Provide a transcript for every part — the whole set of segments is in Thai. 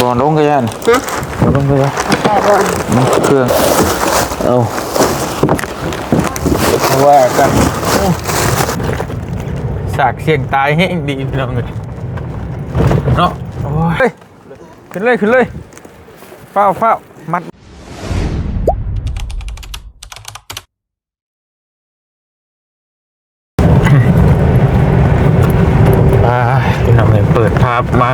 บอลลงกันยันฮะบอลลงกันยันแต่บนมันเครื่องเอาว่ากันสากเสียงตายให้ดีพี่น้องเลยเนาะโอ้ยขึ้นเลยขึ้นเลยเฝ้าเฝ้ามัดไปพี่น้องเลยเปิดภาพมา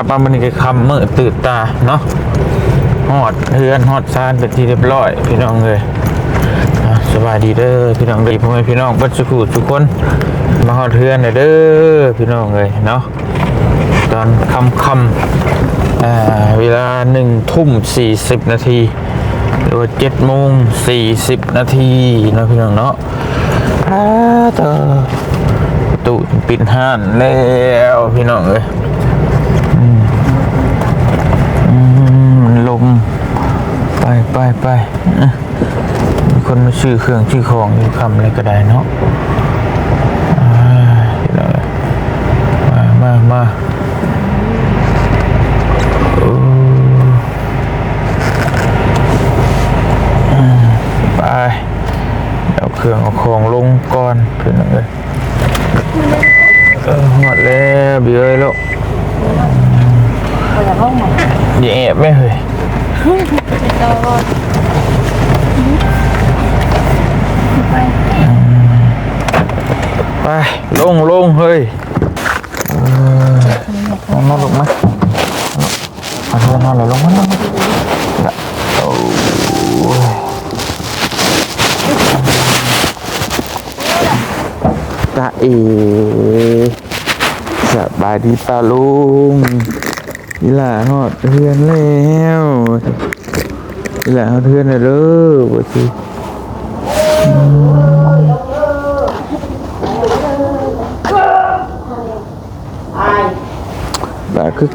ตัดภาพมามันก็คำเมืดตื่นตาเนาะหอดเฮือนหอดซานเป็นที่เรียบร้อย พี่น้องเลยสบายดีเด้อพี่น้องเลยพ่อแม่พี่น้องบัดสุขุทุกคน มาหอดเฮือนเด้อพี่น้องเลยเนาะตอนคำคำอ่าเวลาหนึ่งทุ่มสี่สิบนาทีหรือว่าเจ็ดโมงสี่สิบนาทีนะพี่น้องเนาะอาต่อประตูปิดห้านแล้วพี่น้องเลย ลม ไปไปไปอะมีคนมาชื่อเครื่องชื่อของอยู่คำอะไรก็ได้เนาะอ่าเดี๋ยวนะมามามาไปเอาเครื่องเอาของลงก่อนเพื่อนเอ้ยเออหมดแล้วเบี้ยแล้วคนละห้องหมดอย่าแอบไม่เฮ้ย ไปลงลงเฮ้ยนอนลงมาเอาเธอนอนเลยลงมาลงมาละโอ้ยตาเอสบายดีตาลุง อีหล่าหอดเพื่อนแล้วอีหล่าหอดเพื่อนแล้วเด้อบ่สิบาคือ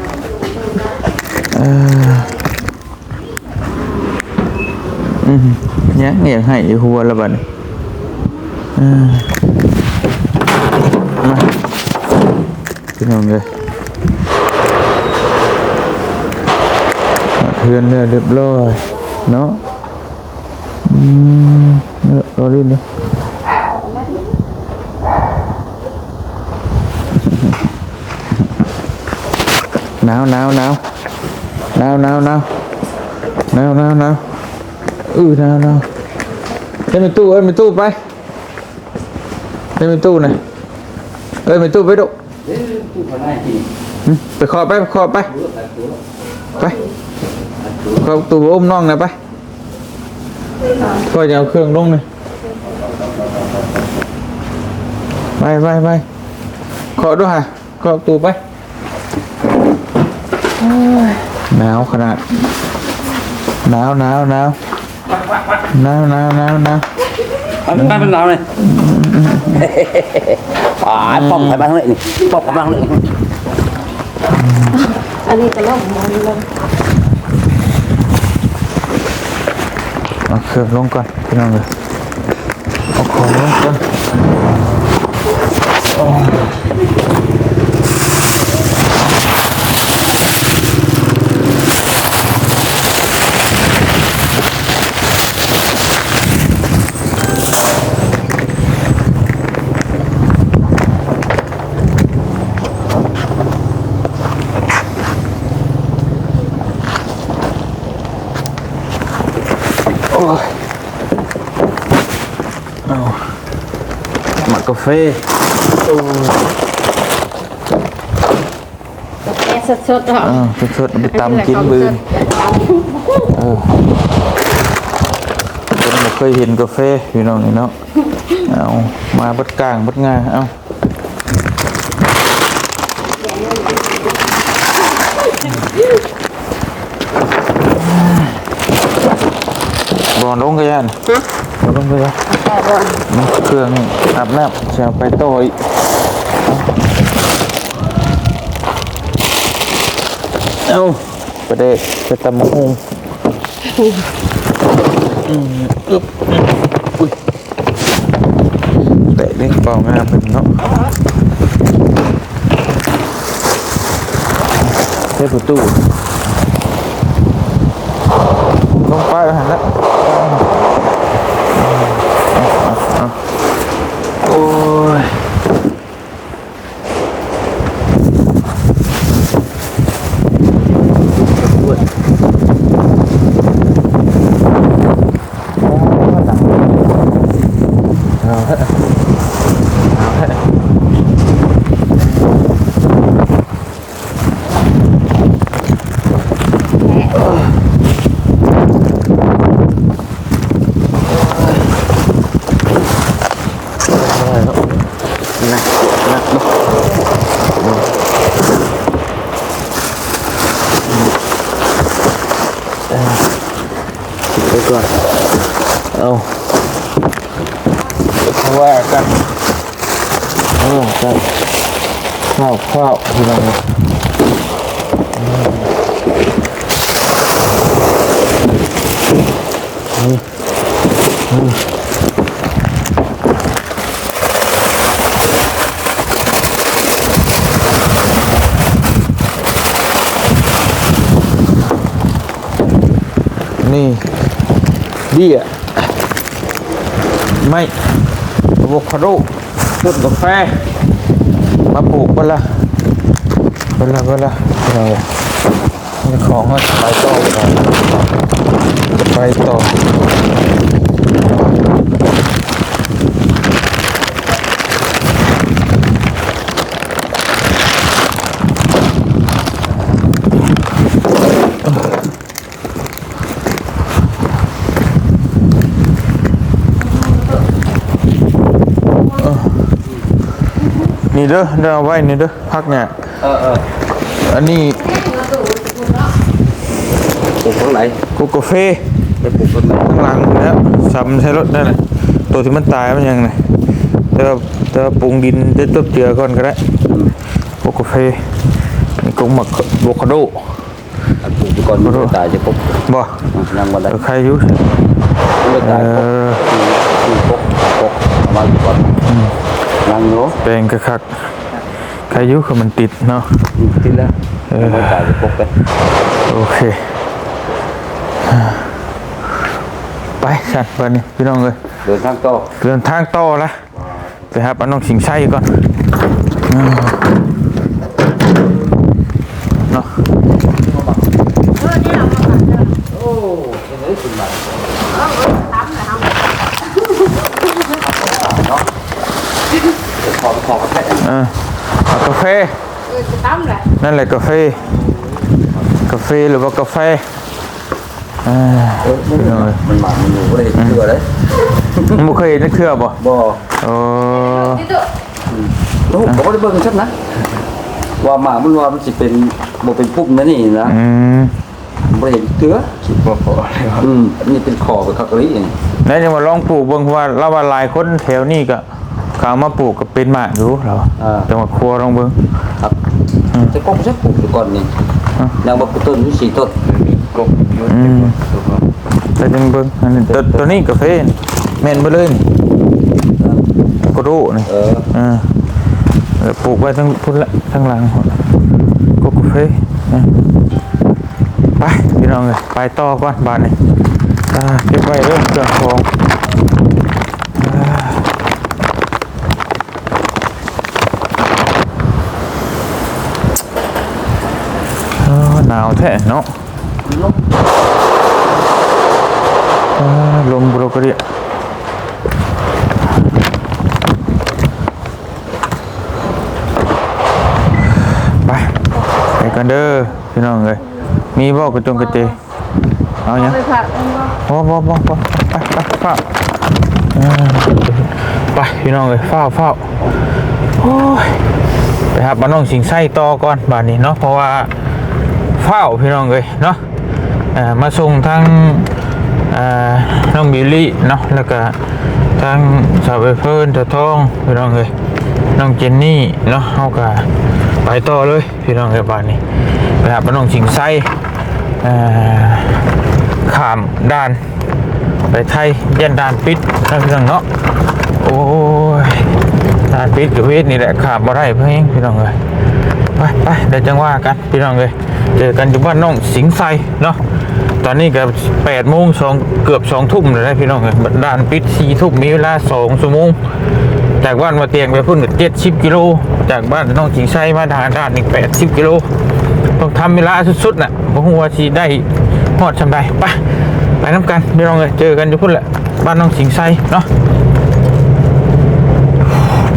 อ่าอืมยังอยากให้หัวละบัดอ่ามาพี่น้องเด้อ nào nào ừ nào nào lên mình tu ơi mình tu bay lên mình tu này ơi mình tu với độ ừ, phải kho bay kho bay bay kho tu ôm non này bay kho vào khương luôn này bay bay bay kho đó hả kho tu bay หนาวขนาดหนาวหนาวหนาว เขาตัวอุ้มน้องนะไปก็จะเอาเครื่องลงเลยไปไปไปขอด้วยฮะขอตัวไปหนาวขนาดหนาวหนาวหนาวหนาวหนาวหนาวหนาวอันนั้นเหนาวเลยป้อมไปบ้างเลยนี่ป้อมไปบ้างเลยอันนี้จะล่มมันลย เครื่องลงก่อนพี่น้องเลยเอาของลงก่อน บืนเออคนไม่เคยเห็นกาแฟพี่น้องนี่เนาะเอามาบัดกลางบัดงาเอาบอลลงกันยันฮะบอ ลงกันยันแต่บนมันเครื่องอาบน้ำจะเอาไปโต้อีกเอาประเด็กไปตำมะฮงอืมอึ๊บอุ้ยเตะเล่นเปล่างามเป็นเนาะเทประตูลงไปหันแล้วโอ้ยเอาเถอะเอาเถอะอะไรเนาะนะนะเนาะคิดไปก่อน เอาเพราะว่ากันเออกันข้าวข้าวที่เรา นี่เบี้ยไม่อะโวคาโดต้นกาแฟ มาปลูกเปนละ เปละเปละอะไรอะนี่ของก็ไปต่อไปไปต่อนี่เด้อเดี๋ยวเอาไว้นี่เด้อพักเนี่ย เออเอออันนี้ปลูกตรงไหนกูกาแฟไปปลูกต้นไหนข้างหลังแล้วซ้ำใช้รถได้เลยตัวที่มันตายมันยังไงแต่ว่าแต่ว่าปรุงดินได้ต้มเจือก่อนก็ได้กูกาแฟนี่กงหมักโวคาโดอันปลูกไปก่อนมันจะตายจะปลูกบ่ยังวันใดเออใครอยุ่มันจะเอตายปลูกอปลูกปลูกประมาณก่อนยังอยู่แปลงกระคัก ใครอยุ่คือมันติดเนาะกินแล้วมันตายจะปลูกไปโอเค ไปสัตว์วันนี้พี่น้องเลยเดินทางต่อเดินทางต่อละไปหาปาน้องสิงไส้ก่อนอืมเนาะ โอ้ยังไงขึ้นมาขอขอแค่ เออเอากาแฟ เออจะตั้มแหละ นั่นแหละกาแฟกาแฟหรือว่ากาแฟอ่าพี่น้องเลยมันหมามันอยู่ก็เลยเชื่อเลยมึงบ่เคยเห็นนักเชื่อบ่บ่โอ้นี่ตัวลูกผมก็ได้เบิ่งชัดนะ ว่าหมามันว่ามันสิเป็นบ่เป็นพุ่มนะนี่นะอืมบ่เห็นเถือคิดบ่พออืมนี่เป็นคอเป็นคักลิเองแล้วจะมาลองปลูกเบิ่งเพราะว่าเราว่าหลายคนแถวนี้ก็เขาเอามาปลูกก็เป็นหมากอยู่เราจังหวัดครัวลองเบิ่ง ครับ จะกบจะปลูกอยู่ก่อนนี่ยังบ่ปลูกต้นอยู่สี่ต้นมีกบอยู่อืมแต่จังเบิ่งอันนี้ตัวตัวนี้กาแฟนี่แม่นบ่เลยนี่กระโดดนี่เออเออเออปลูกไว้ทั้งพุ่นละทั้งหลังหมดก็กาแฟเออไปพี่น้องเลยไปต่อก่อนบ้านนี้อ่าเก็บไว้เรื่องเครื่องของาเอาวแท้เนาะลมบรกเรียไปไปกันเด้อพี่น้องเลยมีบอกกระจงกระเจเอาเนี่ยไปผักมันก็บ่บ่บ่บ่ไปไปเฝ้าอ่าไปพี่น้องเลยเฝ้าเฝ้าโอ้ยไปครับมาน้องสิงไส้ต่อก่อนบานนี้เนาะเพราะว่า เฝ้าพี่น้องเลยเนาะมาส่งทั้งน้องบิลลี่เนาะแล้วก็ทั้งสาวเฟิร์นตะทองพี่น้องเลยน้องเจนนี่เนาะเฮาก็ไปต่อเลยพี่น้องเลยบานนี้ไปครับมาน้องสิงไส้ขามด่านไปไทยยันด่านปิดนะพี่น้องเนาะโอ้ยด่านปิดกับเวทนี่แหละขามมาได้เพื่อนพี่น้องเลยไปไปเดี๋ยวจังว่ากันพี่น้องเลย เจอกันอยู่บ้านน้องสิงไซเนาะตอนนี้ก็แปดโมงสองเกือบสองทุ่มเลยนะพี่น้องเอ้ยด่านปิดสี่ทุ่มมีเวลาสองชั่วโมงจากบ้านมาเตียงไปพุ่นเจ็ดสิบกิโลจากบ้านน้องจิงไซมาทางด้านอีกแปดสิบกิโลต้องทำเวลาสุดๆน่ะเพราะว่าชีได้หอดชำไดไปไปน้ำกันพี่น้องเลยเจอกันอยู่พุ่นแหละบ้านน้องสิงไซเนาะ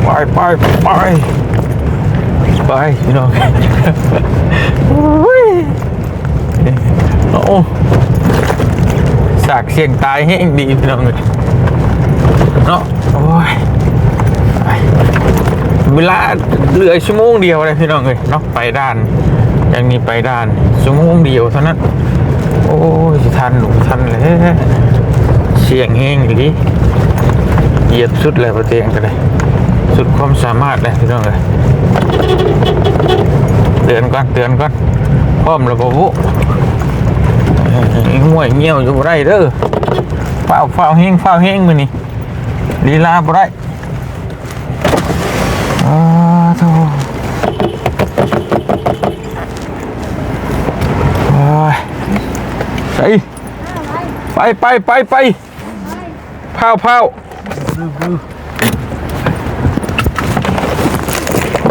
ไปไปไปไปพี่น้อง โอ้ยโอ้สากเสียงตายให้งดีพี่น้องเลยเนาะโอ้ยเวลาเหลือชั่วโมงเดียวเลยพี่น้องเลยเนาะไปด้านอย่างนี้ไปด้านชั่วโมงเดียวเท่านั้น โอ้ยสิทันหนูทันเลยเสียงแห้งอยู่ดิเหยียบสุดเลยประเตียงกันเลยสุดความสามารถเลยพี่น้องเลยเตือนก่อนเตือนก่อนพร้อมระบบ ง่วยเงี้ยวอยู่ได้เด้อเฝ้าเฝ้าเฮงเฝ้าเฮงมือนี่ลีลาบ่ได้อ้าโธ่โอ้ยไปไปไปไปไปเผาเผา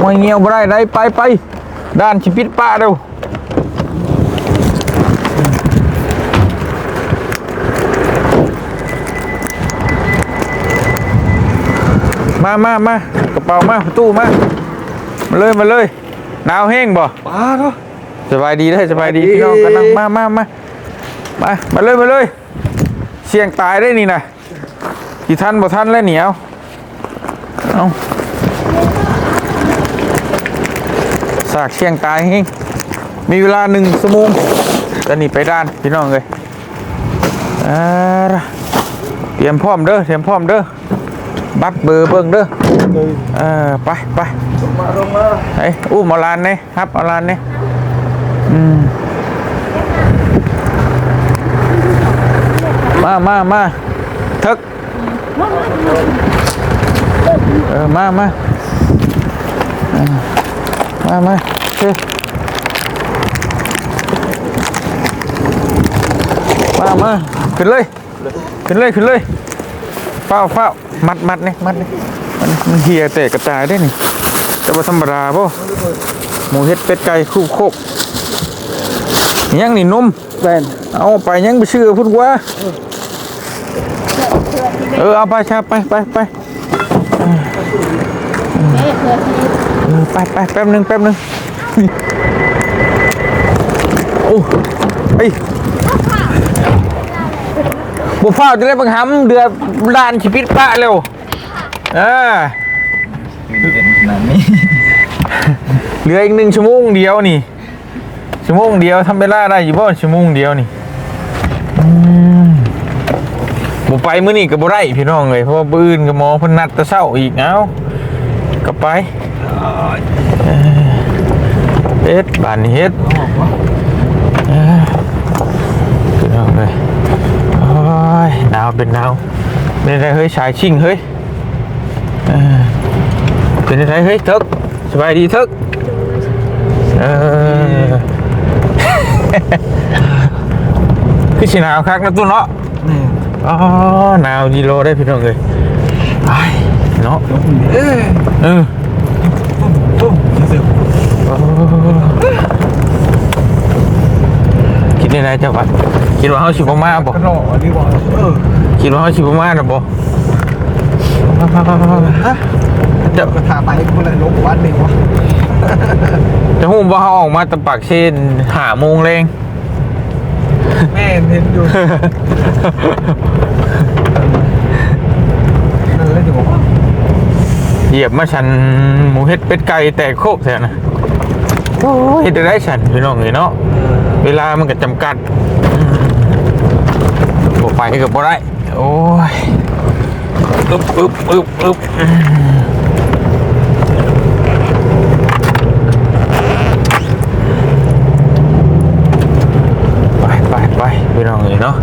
มวยเงียวบ่ได้ได้ไปไปด้านชิปิดป้าเร็ว มามามากระเป๋ามาประตูมามาเลยมาเลยหนาวแห้งบ่ป้าเนาะสบายดีได้อสบายดีพี่น้องกันนั่งมามามามามาเลยมาเลย เสี่ยงตายได้นี่นะกี่ท่านบ่ท่านแล้วเหนียวเอาสากเชียงตายเฮงมีเวลาหนึ่งชั่วโมงจะหนีไปด้านพี่น้องเลยอ่าล่ะเตรียมพร้อมเด้อเตรียมพร้อมเด้อ บัตรเบอร์เบิ่งเด้อเออไปไปมาลงมาไอ้อู้มาลานเนี่ยครับเอาลานเนี่ยอืมมามามาทึกเออมามามามาเฮ้มามาขึ้นเลยขึ้นเลยขึ้นเลย เฝ้าเฝ้ามัดมัดเนี่ยมัดเนี่ยมันมันเหี่ยแตกกระจายได้นี่แต่ว่าธรรมดาป่ะหมูเฮ็ดเป็ดไก่คู่โคกยังนี่นุ่มแฟนเอาไปยังไปชื่อพุ่นกว่าเออเอาไปชาไปไปไปเอ๊ะเพื่อที่เออไปไปแป๊บหนึงแป๊บหนึงโอ้ไอย บุฟ้าวจะได้บังคับเดือดลานชีวิตป้าเร็วเออเป็นขนาดนี้เหลืออีกหนึ่งชั่วโมงเดียวนี่ชั่วโมงเดียวทำเวลาได้อยู่บ่ชั่วโมงเดียวนี่อืมบ่ไปมื้อนี้ก็บ่ได้พี่น้องเลยเพราะว่าบื้ออื่นก็หมอเพิ่นนัดแต่เช้าอีกเอ้าก็ไปเออเฮ็ดบ้านนี้เฮ็ดเออพี่น้องเลยโอ้ย หนาวเป็นหนาวเป็นไรเฮ้ยชายชิงเฮ้ยเออเป็นไรเฮ้ยทึกสบายดีทึกเออคือสิหนาวคักนะตุ้นเนาะอ๋อหนาวดีโลได้พี่น้องเลยไอ้เนาะเอ้ยเออตุ้มเสียวคิดในใจจังหวัด คิดว่าเขาชิบมาบ่กระโดดอันนี้ว่าเออคิดว่าเขาชิบมาน่ะบ่จะกระถาไปคนละลบวันหนึ่งวะจะหูว่าเขาออกมาตะปากเช่นหาโมงแรงแม่เห็นอยู่นั่นเลยจะบอกว่าเหยียบมาฉันหมูเฮ็ดเป็ดไก่แตกโคกแท้นะโอ้ยเฮ็ดได้ฉันพี่น้องเลยเนาะ เวลามันก็จำกัดบ่ไปก็บ่ได้ โอ้ยอึบอึบอึบอึบไปไปไปพี่น้องเลยเนาะ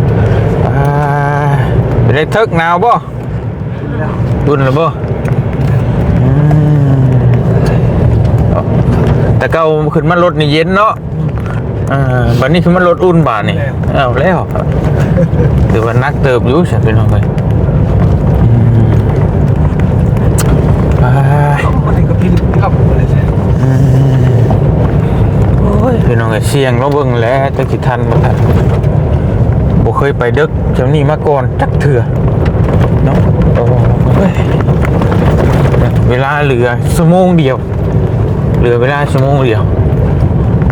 เป็นได้ทึกหนาวบ่บุญหรือบ่แต่เก่าขึ้นมารถนี่เย็นเนาะ อ่าบัดนี้คือมันลดอุ่นบาทนี่เอาแล้วถือว่านักเติบอยู่ใช่พี่น้องเลยอืมไปมันนี่ก็พินกับอะไรใช่อืมโอ้ยพี่น้องเอ้ยเสียงเราเบิ่งแล้วจักสิทันบ่ทันบ่เคยไปดึกจำนี้มาก่อนจักเถื่อเนาะโอ้ยเวลาเหลือชั่วโมงเดียว เหลือเวลาชั่วโมงเดียว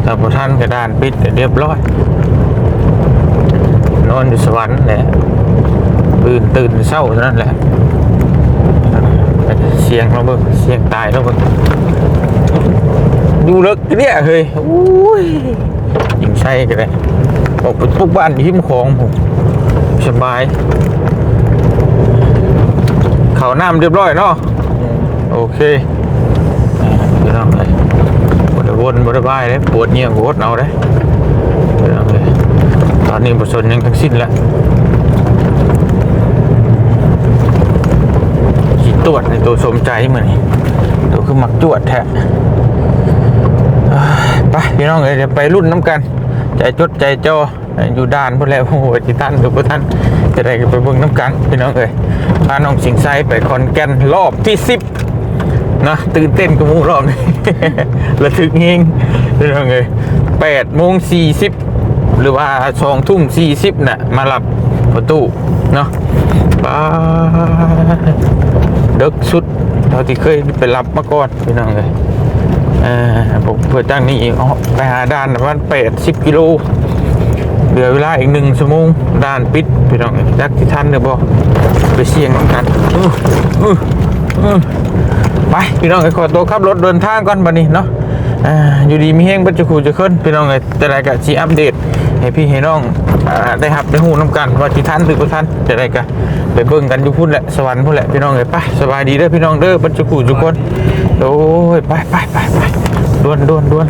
ถ้าบ่ทันกระดานปิดเรียบร้อยนอนอยู่สวรรค์แหละตื่นตื่นเศร้าเท่านั้นแหละเสียงเราเบิ่งเสียงตายเราเบิ่งดูเลิกเนี่ยเฮ้ยอุ้ยยิงใช่กันเลยออกไปทุกบ้านหิ้มของผมสบาย เขาน้ำเรียบร้อยเนาะโอเคพี่น้องเลยบได วนบไดบายเลยปวดเงี้ยปวดเอาเลยพี่น้องเลยตอนนี้บทสนยังทั้งสิ้นแล้วขีดตรวจในตัวสมใจเหมือนตัวคือมักจวดแท้ไปพี่น้องเอ้ยเดี๋ยไปรุ่นน้ำกัน ใจจดใจจ่ออยู่ด้านพวกแล้วโอ้โหจิตันหรือพวกท่านจะได้ไปเบิ่งน้ำกันพี่น้องเอ้ยพาน้องสิงไซไปคอนแกนรอบที่สิบ นะตื่นเต้นกับมูรอบนี้ระทึกเฮงพี่น้องเอ้ยแปดโมงสี่สิบหรือว่าสองทุ่มสี่สิบน่ะมารับประตูเนาะป้าเด็กสุดเท่าที่เคยไปรับมาก่อนพี่น้องเลยเออผมเพื่อจ้างนี่อีกอ๋อไปหาด่านประมาณแปดสิบกิโลเหลือเวลาอีกหนึ่งชั่วโมงด่านปิดพี่น้องเอ้ยจักที่ทันเดี๋ยวบอกไปเสี่ยงกันอื้ออื้ออื้อ ไปพี่น้องไอ้ขอตัวขับรถเดินทางก่อนบัดนี้เนาะอ่าอยู่ดีมีแห้งบัจจุคูจะขึ้นพี่น้องไอ้แต่ไรกะชีอัปเดตให้พี่ให้น้องอ่าได้หับได้หูน้ำกันว่าที่ท่านหรือบ่ท่านจะได้กันไปเบิ่งกันอยู่พุ่นแหละสวรรค์พุ่นแหละพี่น้องไอ้ไปสบายดีเด้อพี่น้องเด้อบัจจุคูทุกคนโอ้ยไปไปไปไปด่วนด่วนด่วน